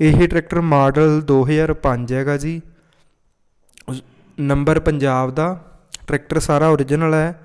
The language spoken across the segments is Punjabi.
ਇਹ ਟਰੈਕਟਰ ਮਾਡਲ 2005 ਹੈਗਾ ਜੀ। ਨੰਬਰ ਪੰਜਾਬ ਦਾ। ਟਰੈਕਟਰ ਸਾਰਾ ਓਰੀਜਨਲ ਹੈ।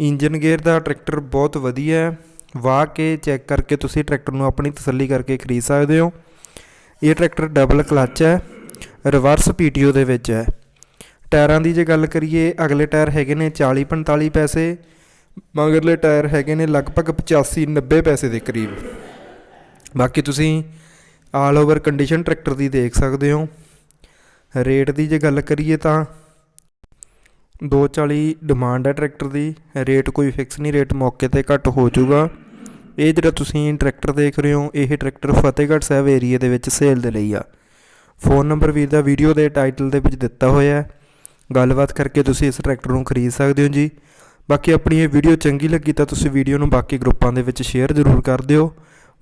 ਇੰਜਨ ਗੇਅਰ ਦਾ ਟਰੈਕਟਰ ਬਹੁਤ ਵਧੀਆ ਹੈ। ਵਾਹ ਕੇ ਚੈੱਕ ਕਰਕੇ ਤੁਸੀਂ ਟਰੈਕਟਰ ਨੂੰ ਆਪਣੀ ਤਸੱਲੀ ਕਰਕੇ ਖਰੀਦ ਸਕਦੇ ਹੋ। ਇਹ ਟਰੈਕਟਰ ਡਬਲ ਕਲੱਚ ਹੈ। ਰਿਵਰਸ ਪੀਟੀਓ ਦੇ ਵਿੱਚ ਹੈ। ਟਾਇਰਾਂ ਦੀ ਜੇ ਗੱਲ ਕਰੀਏ, ਅਗਲੇ ਟਾਇਰ ਹੈਗੇ ਨੇ 40 45 ਪੈਸੇ, ਮਗਰਲੇ ਟਾਇਰ ਹੈਗੇ ਨੇ ਲਗਭਗ 85 90 ਪੈਸੇ ਦੇ ਕਰੀਬ। ਬਾਕੀ ਤੁਸੀਂ ਆਲ ਓਵਰ ਕੰਡੀਸ਼ਨ ਟਰੈਕਟਰ ਦੀ ਦੇਖ ਸਕਦੇ ਹੋ। ਰੇਟ ਦੀ ਜੇ ਗੱਲ ਕਰੀਏ ਤਾਂ 240 ਡਿਮਾਂਡ ਹੈ ਟਰੈਕਟਰ ਦੀ। ਰੇਟ ਕੋਈ ਫਿਕਸ ਨਹੀਂ ਰੇਟ ਮੌਕੇ ਤੇ ਘੱਟ ਹੋ ਜਾਊਗਾ। ਇਹ ਜਿਹੜਾ ਤੁਸੀਂ ਟਰੈਕਟਰ ਦੇਖ ਰਹੇ ਹੋ, ਇਹ ਟਰੈਕਟਰ ਫਤਿਹਗੜ੍ਹ ਸਾਹਿਬ ਏਰੀਆ ਦੇ ਵਿੱਚ ਸੇਲ ਦੇ ਲਈ ਆ। ਫੋਨ ਨੰਬਰ ਵੀਰ ਦਾ ਵੀਡੀਓ ਦੇ ਟਾਈਟਲ ਦੇ ਵਿੱਚ ਦਿੱਤਾ ਹੋਇਆ ਹੈ। ਗੱਲਬਾਤ ਕਰਕੇ ਤੁਸੀਂ ਇਸ ਟਰੈਕਟਰ ਨੂੰ ਖਰੀਦ ਸਕਦੇ ਹੋ ਜੀ। ਬਾਕੀ ਆਪਣੀ ਇਹ ਵੀਡੀਓ ਚੰਗੀ ਲੱਗੀ ਤਾਂ ਤੁਸੀਂ ਵੀਡੀਓ ਨੂੰ ਬਾਕੀ ਗਰੁੱਪਾਂ ਦੇ ਵਿੱਚ ਸ਼ੇਅਰ ਜ਼ਰੂਰ ਕਰ ਦਿਓ।